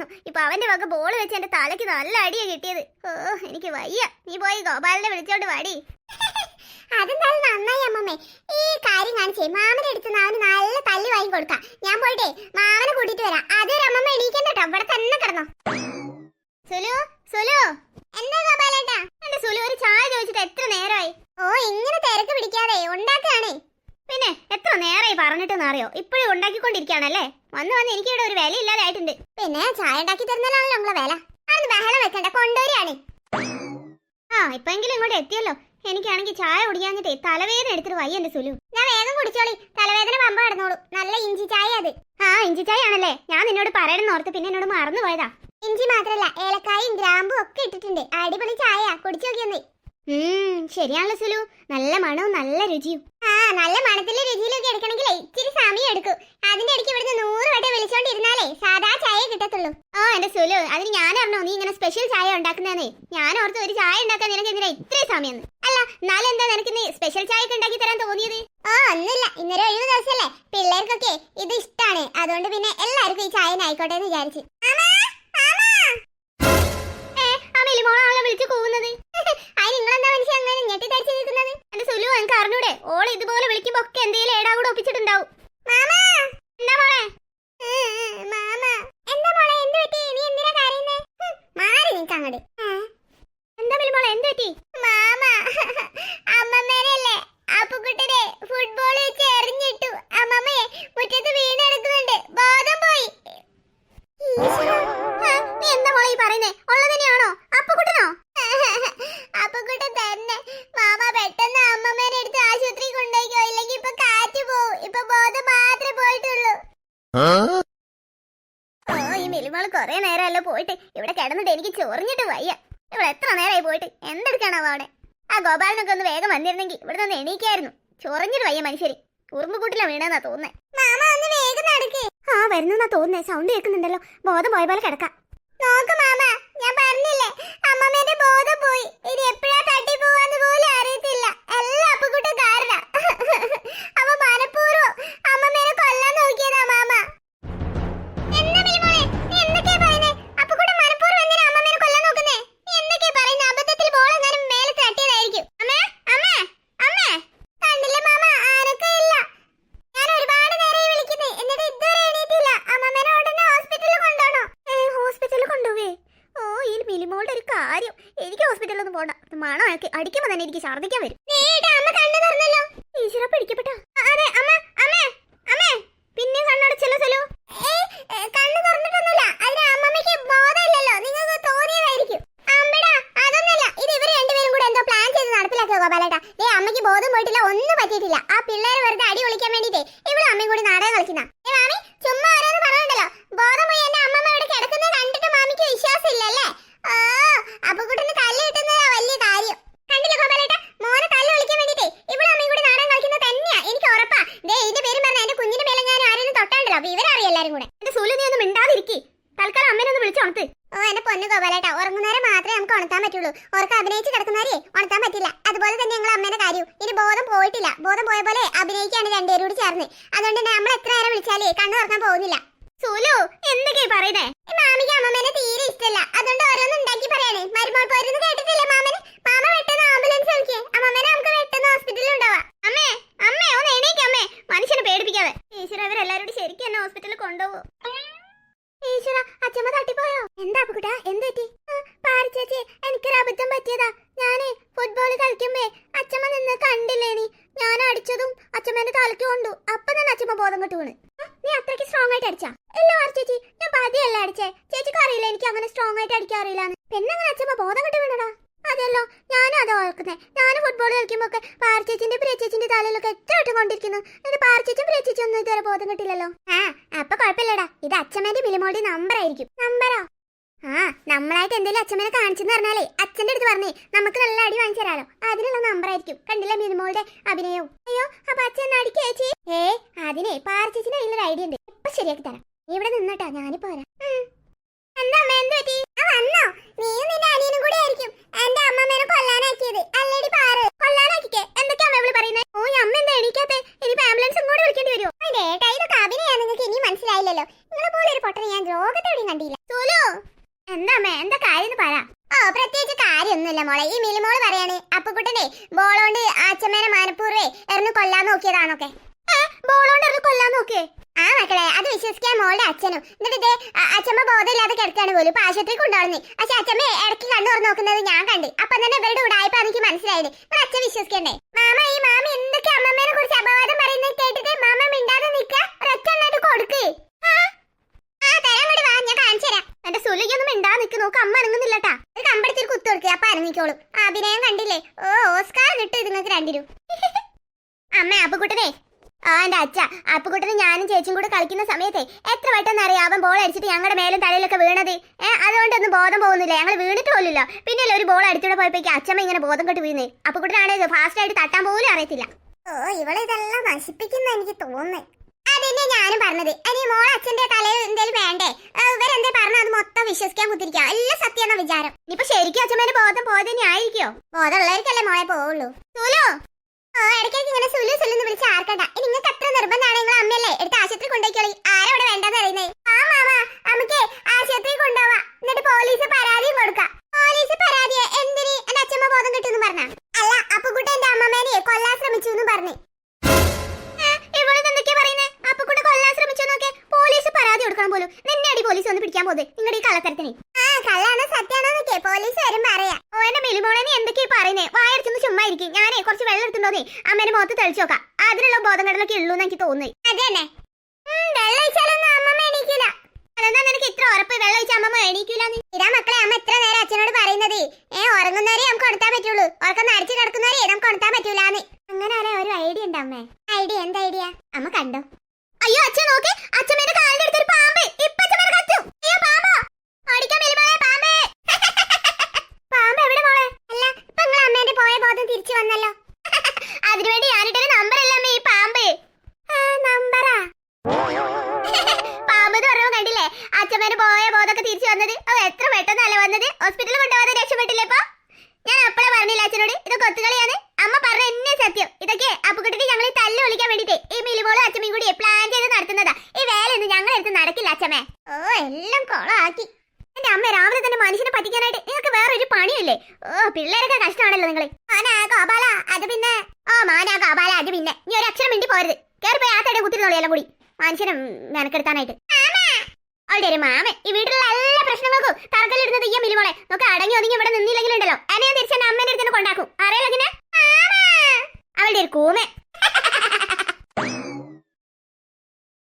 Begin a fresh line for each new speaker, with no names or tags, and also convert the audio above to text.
നടക്കാൻ ഇപ്പൊ അവന്റെ വക ബോൾ വെച്ച് എന്റെ തലയ്ക്ക് നല്ല അടിയാ കിട്ടിയത്. ഓ എനിക്ക് വയ്യ. നീ പോയി ഗോപാലിനെ വിളിച്ചോണ്ട് വാടി. അതെന്തായാലും നന്നായി അമ്മമ്മേ. ഈ കാര്യം കാണിച്ചേ. മാമനെ അടുത്ത് അവന് നല്ല തല്ലി വാങ്ങി കൊടുക്കാം. ഞാൻ പോയിട്ടേ മാമനെ കൂട്ടിട്ട് വരാം. അതൊരു അമ്മമ്മ എണീക്കണ്ട കേട്ടോ. ഇവിടെ തന്നെ കിടന്നോ. സുലു സുലു. എന്താ ഗോപാലേട്ടാ? എന്റെ സുലു ഒരു ചായ ചോദിച്ചിട്ട് എത്ര നേരമായി? ഓ ഇങ്ങനെ തിരക്ക് പിടിക്കാതെ ഉണ്ടാക്കാണേ പിന്നെ എത്ര നേരമായി പറഞ്ഞിട്ടെന്ന് അറിയോ? ഇപ്പോഴും ഉണ്ടാക്കിക്കൊണ്ടിരിക്കുകയാണല്ലേ? വന്ന് വന്ന് എനിക്ക് ഇവിടെ ഒരു വില ഇല്ലാതായിട്ടുണ്ട് പിന്നെ ചായ ഉണ്ടാക്കി തരുന്നതാണല്ലോ നമ്മളെ വില. അത് ബഹളം വെക്കണ്ട കൊണ്ടുവരികയാണ്. ആ ഇപ്പെങ്കിലും ഇങ്ങോട്ട് എത്തിയല്ലോ. എനിക്കാണെങ്കിൽ ചായ കുടിക്കാഞ്ഞിട്ട് തലവേദന എടുത്തിട്ട് വയ്യ എന്റെ സുലു. ഞാൻ വേഗം കുടിച്ചോളി. തലവേദന പമ്പ കിടന്നോളൂ. നല്ല ഇഞ്ചി ചായ അത്. ആ ഇഞ്ചി ചായ ആണല്ലേ? ഞാൻ നിന്നോട് പറയണമെന്ന് ഓർത്ത് പിന്നെ എന്നോട് മറന്നു പോയതാ. ഇഞ്ചി മാത്രല്ല ഏലക്കായും ഗ്രാമ്പും ഒക്കെ ഇട്ടിട്ടുണ്ട്. അടിപൊളി ചായ. കുടിച്ചു നോക്കിയെന്നേ. ശരിയാണല്ലോ സുലു. നല്ല മണവും നല്ല രുചിയും. ആ നല്ല മണത്തിലെ രുചിയിലൊക്കെ എടുക്കണമെങ്കിൽ ഇച്ചിരി സമയം എടുക്കും. അതിന്റെ ഇടയ്ക്ക് ഇവിടുന്ന് നൂറ് വട്ടം വിളിച്ചോണ്ടിരുന്നാലേ സാധാ ചായ കിട്ടത്തുള്ളൂ. ഓ എന്റെ സുലു അതിന് ഞാൻ അറിഞ്ഞോ നീ ഇങ്ങനെ സ്പെഷ്യൽ ചായ ഉണ്ടാക്കുന്നതെന്നേ? ഞാൻ ഓർത്ത് ഒരു ചായ ഉണ്ടാക്കാൻ നിനക്ക് എന്തിനാ ഇത്രയും സമയം അല്ല നാളെ എന്താ നിനക്ക് നീ സ്പെഷ്യൽ ചായ ഒക്കെ ഉണ്ടാക്കി തരാൻ തോന്നിയത്? ഓ ഒന്നുമില്ല. ഇന്നൊരു ഒഴിവ് ദിവസമല്ലേ. പിള്ളേർക്കൊക്കെ ഇത് ഇഷ്ടാണ്. അതുകൊണ്ട് പിന്നെ എല്ലാവർക്കും ഈ ചായ ആയിക്കോട്ടെ എന്ന് വിചാരിച്ചു. ഓൾ ഇതുപോലെ വിളിക്കുമ്പോ ഒക്കെ എന്തെങ്കിലും ഏടാ കൂടെ ഒപ്പിച്ചിട്ടുണ്ടാവും. എന്താ മോളെ മാമ എന്താ മോളെ എന്ത് പറ്റി നീ എന്തിനാ കരയുന്നേ ഹും, മാറി നിനക്ക് അങ്ങോട്ട് എന്താ വിളി മോളെ എന്ത് പറ്റി മാമ അമ്മമ്മേനല്ലേ അപ്പുക്കുട്ടനെ ഫുട്ബോൾ വെച്ച് എറിഞ്ഞിട്ടു അമ്മമ്മയെ മുറ്റത്ത് വീണ് കിടക്കുന്നുണ്ട് ബോധം പോയി ഈശ്വരാ. ആ, നീ എന്താ മോളെ ഈ പറയുന്നേ ഉള്ളത് തന്നെയാണോ അപ്പുക്കുട്ടനോ അപ്പുക്കുട്ടൻ തന്നെ മാമ പെട്ടെന്ന് അമ്മമ്മേനെ എടുത്ത് ആശുപത്രി കൊണ്ടുപോയിക്കോ ഇല്ലെങ്കിൽ ഇപ്പൊ കാറ്റ് പോവും ഇപ്പൊ ബോധം മാത്രമേ പോയിട്ടുള്ളൂ ഓ കുറെ നേരമല്ലോ പോയിട്ട്. ഇവിടെ കിടന്നിട്ട് എനിക്ക് ചൊറിഞ്ഞിട്ട് വയ്യ. ഇവിടെ എത്ര നേരമായി പോയിട്ട്? എന്തെടുക്കാണാവോ അവിടെ ആ ഗോപാലനൊക്കെ ഒന്ന് വേഗം വന്നിരുന്നെങ്കിൽ ഇവിടെ നിന്ന് എണീക്കായിരുന്നു. ചൊറിഞ്ഞിട്ട് വയ്യ മനുഷ്യര്. ഉറുമ്പുകൂട്ടിലാ വീണെന്നാ തോന്നുന്നേ. മാമ ഒന്ന് വേഗം നടക്കേ. ആ വരുന്നെന്നാ തോന്നുന്നേ. സൗണ്ട് കേൾക്കുന്നുണ്ടല്ലോ. ബോധം പോയ പോലെ കിടക്കാം. നോക്ക് മാമ ഞാൻ പറഞ്ഞില്ലേ അമ്മമ്മേന്റെ ബോധം പോയി. ഇനി എപ്പോഴാ തട്ടി പോവാന്ന് പോലും അറിയത്തില്ല. മിലിമോളുടെ ഒരു കാര്യം. എനിക്ക് ഹോസ്പിറ്റലിൽ ഒന്നും പോണ്ട. മണം അടിക്കുമ്പോ തന്നെ എനിക്ക് ഛർദ്ദിക്കാൻ വരും. ഈശ്വര പിടിക്കപ്പെട്ട അതെ അമ്മ അമ്മേ അമ്മേ പിന്നെ കണ്ണടച്ചല്ലോ സലു കണ്ണു തുറന്നിട്ടൊന്നുമില്ല അതിന് അമ്മമ്മയ്ക്ക് ബോധമില്ലല്ലോ നിങ്ങൾക്ക് തോന്നിയതായിരിക്കും അമ്പടാ അതൊന്നുമല്ല ഇത് ഇവർ രണ്ടുപേരും കൂടെ എന്തോ പ്ലാൻ ചെയ്ത് നടപ്പിലാക്കുക ഗോപാലേട്ടാ ഏ അമ്മയ്ക്ക് ബോധം പോയിട്ടില്ല ഒന്നും പറ്റിയിട്ടില്ല ആ പിള്ളേര് വെറുതെ അടി ഒളിക്കാൻ വേണ്ടിട്ടേ ഇവിടെ അമ്മയും കൂടി നാടകം കളിക്കുന്ന ഏ മാമി ചുമ്മാ ഓരോന്ന് പറഞ്ഞുണ്ടല്ലോ ബോധം പോയി എന്റെ അമ്മമ്മ ഇവിടെ കിടക്കുന്നത് കണ്ടിട്ട് മാമിക്ക് വിശ്വാസം ഇല്ലല്ലേ ഓ അപ്പൊ കുട്ടിന് തല്ല് കിട്ടുന്നതാ വലിയ കാര്യം കണ്ടില്ല ഗോപാലേട്ടാ മോനെ തല്ല് വിളിക്കാൻ വേണ്ടിട്ടേ ഇവിടെ അമ്മയും കൂടി നാടകം കളിക്കുന്നത് തന്നെയാ എനിക്ക് ഉറപ്പാ ദേ ഇതിന്റെ പേരും പറഞ്ഞ എന്റെ കുഞ്ഞിന്റെ മേലെ ഞാൻ ആരെങ്കിലും തൊട്ടാണ്ടല്ലോ അപ്പൊ ഇവരറിയാം എല്ലാരും കൂടെ എന്റെ സൂര്യ നീ ഒന്ന് മിണ്ടാതിരിക്കി തൽക്കാലം അമ്മേനെ ഒന്ന് വിളിച്ചോണത്ത് ഓ എന്റെ പൊന്നു ഗോപാലേട്ടാ ഉറങ്ങുന്നവരെ മാത്രമേ നമുക്ക് ഉണർത്താൻ പറ്റുള്ളൂ. ഉറക്കം അഭിനയിച്ച് കിടക്കുന്നവരെ ഉണർത്താൻ പറ്റില്ല. അതുപോലെ തന്നെ ഞങ്ങൾ അമ്മേന്റെ കാര്യം ഇനി ബോധം പോയിട്ടില്ല. ബോധം പോയ പോലെ അഭിനയിക്കാണ് രണ്ടുപേരും കൂടി ചേർന്ന്. അതുകൊണ്ട് തന്നെ നമ്മൾ എത്ര നേരം വിളിച്ചാലേ കണ്ണു തുറക്കാൻ പോകുന്നില്ല. സുലു എന്തൊക്കെയാ പറയുന്നേ? മാമിക്ക് അമ്മമ്മേനെ തീരെ ഇഷ്ടമല്ല അതുകൊണ്ട് ഓരോന്ന് ഉണ്ടാക്കി പറയണേ മരുമോൾ പോരുന്ന് കേട്ടിട്ടില്ലേ മാമന് മാമ പെട്ടെന്ന് ആംബുലൻസ് വിളിക്കേ അമ്മമ്മേനെ നമുക്ക് പെട്ടെന്ന് ഹോസ്പിറ്റലിൽ ഉണ്ടാവാം അമ്മേ അമ്മേ ഒന്ന് എണീക്ക് അമ്മേ മനുഷ്യനെ പേടിപ്പിക്കാതെ ഈശ്വര ഇവരെല്ലാരും കൂടി ശരിക്കും എന്നെ ഹോസ്പിറ്റലിൽ കൊണ്ടുപോകും ഈശ്വര അച്ഛമ്മ തട്ടിപ്പോയോ എന്താ കുട്ടാ എന്ത് പറ്റി പാരിച്ചേച്ചി എനിക്കൊരു അബദ്ധം പറ്റിയതാ. ഞാൻ ഫുട്ബോൾ കളിക്കുമ്പേ അച്ഛമ്മ നിന്ന് കണ്ടില്ലേനി ഞാൻ അടിച്ചതും അച്ഛമ്മേന്റെ തലക്ക് കൊണ്ടു. അപ്പൊ തന്നെ അച്ഛമ്മ ബോധം കിട്ടുവാണ് നീ അത്രയ്ക്ക് സ്ട്രോങ് ആയിട്ട് അടിച്ചാ? ഇല്ല ചേച്ചി ഞാൻ പതിയല്ല അടിച്ചേ. ചേച്ചിക്ക് അറിയില്ല എനിക്ക് അങ്ങനെ സ്ട്രോങ് ആയിട്ട് അടിക്കാൻ അറിയില്ലാന്ന്. പിന്നെ അങ്ങനെ അച്ഛമ്മ ബോധം കെട്ട് വീണടാ. അതല്ലോ ഞാനും അത് ഓർക്കുന്നേ. ഞാൻ ഫുട്ബോൾ കളിക്കുമ്പോ പാർച്ചേച്ചിന്റെ പ്രിയച്ചേച്ചിന്റെ തലയിലൊക്കെ എത്ര വട്ടം കൊണ്ടിരിക്കുന്നു. എന്നിട്ട് പാർച്ചേച്ചും പ്രിയച്ചേച്ചും ഒന്നും ഇതുവരെ ബോധം കിട്ടില്ലല്ലോ ആ അപ്പൊ കുഴപ്പമില്ലടാ. ഇത് അച്ഛമ്മേന്റെ ബിലിമോടി നമ്പർ ആയിരിക്കും. നമ്പറോ ആ നമ്മളായിട്ട് എന്തെങ്കിലും അച്ഛമ്മനെ കാണിച്ചെന്ന് പറഞ്ഞാലേ അച്ഛന്റെ അടുത്ത് പറഞ്ഞേ നമുക്ക് നല്ല അടി വാങ്ങിച്ചു തരാലോ. അതിനുള്ള നമ്പർ ആയിരിക്കും. കണ്ടില്ല മിനിമോളുടെ അഭിനയവും? അയ്യോ അപ്പൊ അച്ഛൻ അടിക്കേ ചേച്ചി. ഏ അതിനെ പാർച്ചേച്ചിന് അതിലൊരു ഐഡിയ ഉണ്ട്. ഇപ്പൊ ശരിയാക്കി തരാം. നീ ഇവിടെ നിന്നിട്ടാ ഞാനിപ്പോ വരാം. എന്താ അമ്മ എന്ത് പറ്റി? വന്നോ. നീയും നിന്റെ കൂടി ആയിരിക്കും. എന്റെ അമ്മമ്മേനെ കൊല്ലാനാക്കിയത് അല്ലേടി പാറ് കൊല്ലാനാക്കിക്കേ എന്തൊക്കെയാ അമ്മ ഇവിടെ പറയുന്നത് ഓ മനഃപൂർവേ എറിഞ്ഞു കൊല്ലാൻ നോക്കിയതാണൊക്കെ. ബോളോണ്ട് എറിഞ്ഞു കൊല്ലാൻ നോക്കിയേ? ആ മക്കളെ അത് വിശ്വസിക്കാൻ മോളുടെ അച്ഛനും. എന്നിട്ട് അച്ഛമ്മ ബോധമില്ലാതെ കിടക്കാണ് പോലും. ഇപ്പൊ ആശുപത്രി കൊണ്ടുവന്നു. പക്ഷെ അച്ഛമ്മ ഇടയ്ക്ക് കണ്ണു തുറന്ന് നോക്കുന്നത് ഞാൻ കണ്ട്. അപ്പൊ തന്നെ ഇവരുടെ ഉടായ്പ എനിക്ക് മനസ്സിലായത് നിങ്ങൾ അച്ഛൻ വിശ്വസിക്കണ്ടേ? മാമ ഈ മാമ എന്തൊക്കെ അമ്മമ്മേനെ കുറിച്ച് അപവാദം പറയുന്നത് കേട്ടിട്ട് മാമ മിണ്ടാതെ നിക്ക ഒരൊറ്റ കൊടുക്ക്. ആ വേണ്ടി വാ ഞാൻ കാണിച്ചു തരാം. എന്റെ സുലിക്കൊന്നും മിണ്ടാ നിക്ക് നോക്ക് അമ്മ അനങ്ങുന്നില്ലട്ടാ. ഒരു കുത്തു കൊടുക്കുക അപ്പൊ അനങ്ങിക്കോളും. അഭിനയം കണ്ടില്ലേ? ഓ ഓസ്കാർ കിട്ടും നിങ്ങൾക്ക് രണ്ടിരും അമ്മ അപ്പുകുട്ടനെ ആ എന്റെ അച്ഛ അപ്പുകുട്ടനും ഞാനും ചേച്ചിയും കൂടെ കളിക്കുന്ന സമയത്തെ എത്ര വട്ടം അറിയാം അവൻ ബോൾ അടിച്ചിട്ട് ഞങ്ങളുടെ മേലും തലയിലൊക്കെ വീണത്? ഏഹ് അതുകൊണ്ടൊന്നും ബോധം പോകുന്നില്ല. ഞങ്ങൾ വീണിട്ട് പോലില്ല പിന്നെ ഒരു ബോൾ അടിച്ചൂടെ പോയപ്പോഴേക്ക് അച്ഛമ്മ ഇങ്ങനെ ബോധം കെട്ട് വീണേ. അപ്പുകുട്ടനാണെങ്കിൽ ഫാസ്റ്റ് ആയിട്ട് തട്ടാൻ പോലും അറിയത്തില്ല. ഓ ഇവളെ ഇതെല്ലാം നശിപ്പിക്കുന്ന എനിക്ക് തോന്നുന്നു. അതന്നെ ഞാനും പറഞ്ഞത്. അനി മോൾ അച്ഛന്റെ തലയിൽ എന്തേലും വേണ്ടേ? ഇവരെന്തേ പറഞ്ഞ? അത് മൊത്തം വിശ്വസിക്കാൻ കുത്തിരിക്കാം എല്ലാം സത്യം എന്ന വിചാരം. ഇനിയിപ്പൊ ശരിക്കും അച്ഛമ്മേന്റെ ബോധം പോയത് തന്നെ ആയിരിക്കോ ബോധമുള്ളവർക്കല്ലേ മോളെ പോവുള്ളൂ. സുലു പോലും നിന്നെ അടി പോലീസ് വന്ന് പിടിക്കാൻ പോകുന്നത് നിങ്ങളുടെ ഈ കള്ളത്തരത്തിന്. ആ കള്ളാണോ സത്യാണോന്നൊക്കെ പോലീസ് വരും പറയാ. ഓ മിലിമോളെ നീ എന്തൊക്കെയാ പറയുന്നേ? വായടിച്ചൊന്ന് ചുമ്മാ ഇരിക്കും. ഞാനേ കുറച്ച് വെള്ളം എടുത്തിട്ടുണ്ടോന്നേ? അമ്മേനെ മുഖത്ത് തെളിച്ചു നോക്കാം. അതിനുള്ള ബോധം കടലൊക്കെ ഉള്ളൂ എന്ന് എനിക്ക് തോന്നുന്നു ഒഴിച്ചാലൊന്നും അമ്മമ്മ എണീക്കില്ല ഒഴിച്ച ഇതാ മക്കളെ അമ്മ നേരം അച്ഛനോട് പറയുന്നത്. ഏ ഒരു ഐഡിയ ഉണ്ട് അമ്മേ? ഐഡിയ? എന്താ ഐഡിയ? അമ്മ കണ്ടോ? അയ്യോ അച്ഛൻ നോക്ക്. അച്ഛമ്മേന്റെ കാലിന്റെ അടുത്തൊരു പാമ്പ്. ഇപ്പൊ അച്ഛമ്മേനെ കത്തും അയ്യോ പാമ്പോ? ഓടിക്കാൻ മെലിമോളെ പാമ്പേ. പാമ്പ് എവിടെ മോളെ? അല്ല ഇപ്പൊ നിങ്ങൾ അമ്മേന്റെ പോയ ബോധം തിരിച്ചു വന്നല്ലോ. അതിനുവേണ്ടി ഞാനിട്ടൊരു നമ്പർ അല്ല അമ്മേ ഈ പാമ്പ്? നമ്പറാ. പാമ്പ് പറഞ്ഞപ്പോ കണ്ടില്ലേ? അച്ഛമ്മേന്റെ പോയ ബോധമൊക്കെ തിരിച്ചു വന്നത്. ഓ എത്ര പെട്ടെന്നല്ലേ വന്നത്? ഹോസ്പിറ്റലിൽ കൊണ്ടുപോകാതെ രക്ഷപ്പെട്ടില്ലേ ഇപ്പൊ? ഞാൻ അപ്പഴേ പറഞ്ഞില്ല അച്ഛനോട്? ഇത് കൊത്തുകളിയാണ് അമ്മ പറഞ്ഞ എന്നെ സത്യം ഇതൊക്കെ അപ്പുകുട്ടിട്ട് ഞങ്ങൾ ഈ തല്ല് വിളിക്കാൻ വേണ്ടിട്ട് ഈ മിലിമോളും അച്ഛമ്മയും കൂടി പ്ലാൻ ചെയ്ത് നടത്തുന്നതാ ഈ വേലയൊന്നും ഞങ്ങൾ എടുത്ത് നടക്കില്ല അച്ഛമ്മേ ഓ എല്ലാം കൊളാക്കി എന്റെ അമ്മ രാവിലെ തന്നെ മനുഷ്യനെ പറ്റിക്കാനായിട്ട് നിങ്ങൾക്ക് വേറെ ഒരു പണിയല്ലേ ഓ പിള്ളേരൊക്കെ കഷ്ടമാണല്ലോ മാനാ ഗോപാല അത് പിന്നെ. ഓ മാനാ ഗോപാല അത് പിന്നെ. നീ ഒരു അക്ഷരം മിണ്ടി പോരുത്. കേറിപ്പോയി ആ തടി കുത്തിരുന്നോളി എല്ലാം കൂടി. മനുഷ്യനെ മെനക്കെടുത്താനായിട്ട്. അവളുടെ ഒരു മാമൻ. ഈ വീട്ടിലുള്ള എല്ലാ പ്രശ്നങ്ങൾക്കും തറക്കല്ലിടുന്നത് ഈ മിലിമോളെ നോക്ക് അടങ്ങി ഒതുങ്ങി ഇവിടെ നിന്നില്ലെങ്കിലുണ്ടല്ലോ. എന്നെ തിരിച്ച് തിരിച്ചെന്നെ അമ്മേന്റെ അടുത്ത് കൊണ്ടാക്കും. അറിയാലോ അവളുടെ ഒരു കൂമേ